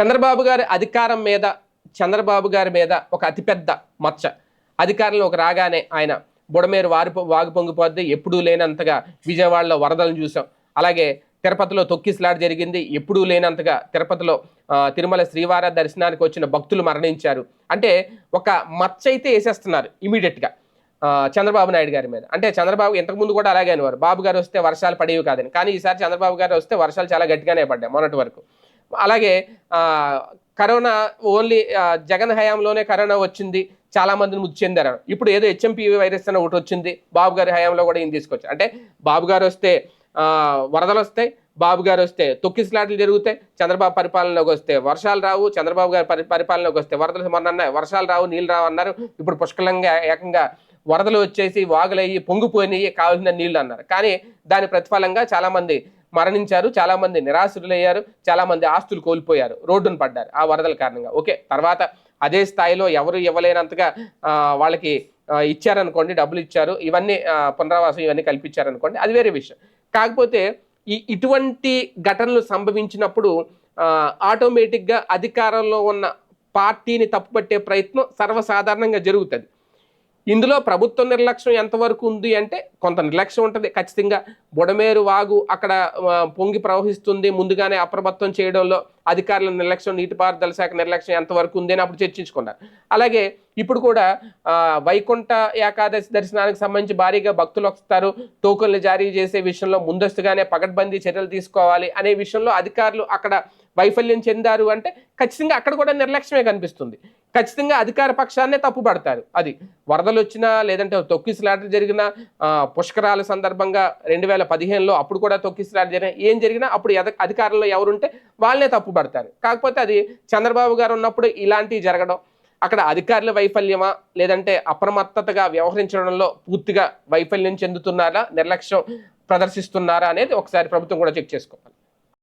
చంద్రబాబు గారి అధికారం మీద చంద్రబాబు గారి మీద ఒక అతిపెద్ద మచ్చ. అధికారంలోకి రాగానే ఆయన బుడమేరు వారి వాగు పొంగిపోద్ది. ఎప్పుడూ లేనంతగా విజయవాడలో వరదలను చూసాం. అలాగే తిరుపతిలో తొక్కిసలాట జరిగింది. ఎప్పుడూ లేనంతగా తిరుపతిలో తిరుమల శ్రీవార దర్శనానికి వచ్చిన భక్తులు మరణించారు. అంటే ఒక మచ్చ అయితే వేసేస్తున్నారు ఇమీడియట్గా చంద్రబాబు నాయుడు గారి మీద. అంటే చంద్రబాబు ఇంతకుముందు కూడా అలాగే అనేవారు. బాబు గారు వస్తే వర్షాలు పడేవి కాదని. కానీ ఈసారి చంద్రబాబు గారు వస్తే వర్షాలు చాలా గట్టిగానే పడ్డాయి మొన్నటి వరకు. అలాగే కరోనా ఓన్లీ జగన్ హయాంలోనే కరోనా వచ్చింది చాలా మందిని మృతి చెందారు. ఇప్పుడు ఏదో హెచ్ఎంపీవీ వైరస్ అని ఒకటి వచ్చింది బాబు గారి హయాంలో కూడా ఈయన తీసుకొచ్చారు. అంటే బాబు గారు వస్తే వరదలు వస్తాయి బాబు గారు వస్తే తొక్కిసలాట్లు జరుగుతాయి చంద్రబాబు పరిపాలనలోకి వస్తే వర్షాలు రావు చంద్రబాబు గారి పరి పరిపాలనలోకి వస్తే వరదలు మొన్న అన్నాయి, వర్షాలు రావు నీళ్ళు రావు అన్నారు ఇప్పుడు పుష్కలంగా ఏకంగా వరదలు వచ్చేసి వాగులయ్యి పొంగిపోయినాయి కావాల్సిన నీళ్ళు అన్నారు. కానీ దాని ప్రతిఫలంగా చాలామంది మరణించారు. చాలా మంది నిరాశ్రులయ్యారు. చాలా మంది ఆస్తులు కోల్పోయారు. రోడ్డును పడ్డారు ఆ వరదల కారణంగా. ఓకే తర్వాత అదే స్థాయిలో ఎవరు ఇవ్వలేనంతగా వాళ్ళకి ఇచ్చారనుకోండి డబ్బులు ఇచ్చారు. ఇవన్నీ పునరావాసం ఇవన్నీ కల్పించారనుకోండి. అది వేరే విషయం. కాకపోతే ఈ ఇటువంటి ఘటనలు సంభవించినప్పుడు ఆటోమేటిక్గా అధికారంలో ఉన్న పార్టీని తప్పుపట్టే ప్రయత్నం సర్వసాధారణంగా జరుగుతుంది. ఇందులో ప్రభుత్వ నిర్లక్ష్యం ఎంతవరకు ఉంది అంటే కొంత నిర్లక్ష్యం ఉంటుంది. ఖచ్చితంగా బుడమేరు వాగు అక్కడ పొంగి ప్రవహిస్తుంది. ముందుగానే అప్రమత్తం చేయడంలో అధికారుల నిర్లక్ష్యం నీటిపారుదల శాఖ నిర్లక్ష్యం ఎంతవరకు ఉంది అని అప్పుడు చర్చించుకున్నారు. అలాగే ఇప్పుడు కూడా వైకుంఠ ఏకాదశి దర్శనానికి సంబంధించి భారీగా భక్తులు వస్తారు. టోకన్లు జారీ చేసే విషయంలో ముందస్తుగానే పగడ్బందీ చర్యలు తీసుకోవాలి అనే విషయంలో అధికారులు అక్కడ వైఫల్యం చెందారు అంటే ఖచ్చితంగా అక్కడ కూడా నిర్లక్ష్యమే కనిపిస్తుంది. ఖచ్చితంగా అధికార పక్షాన్నే తప్పుపడతారు అది వరదలు వచ్చినా లేదంటే తొక్కిసలాటలు జరిగిన పుష్కరాల సందర్భంగా రెండు వేల పదిహేనులో అప్పుడు కూడా తొక్కిసలాట జరిగిన ఏం జరిగినా అప్పుడు ఎద- అధికారంలో ఎవరుంటే వాళ్ళనే తప్పుపడతారు కాకపోతే అది చంద్రబాబు గారు ఉన్నప్పుడు ఇలాంటివి జరగడం అక్కడ అధికారుల వైఫల్యమా లేదంటే అప్రమత్తతగా వ్యవహరించడంలో పూర్తిగా వైఫల్యం చెందుతున్నారా నిర్లక్ష్యం ప్రదర్శిస్తున్నారా అనేది ఒకసారి ప్రభుత్వం కూడా చెక్ చేసుకోవాలి.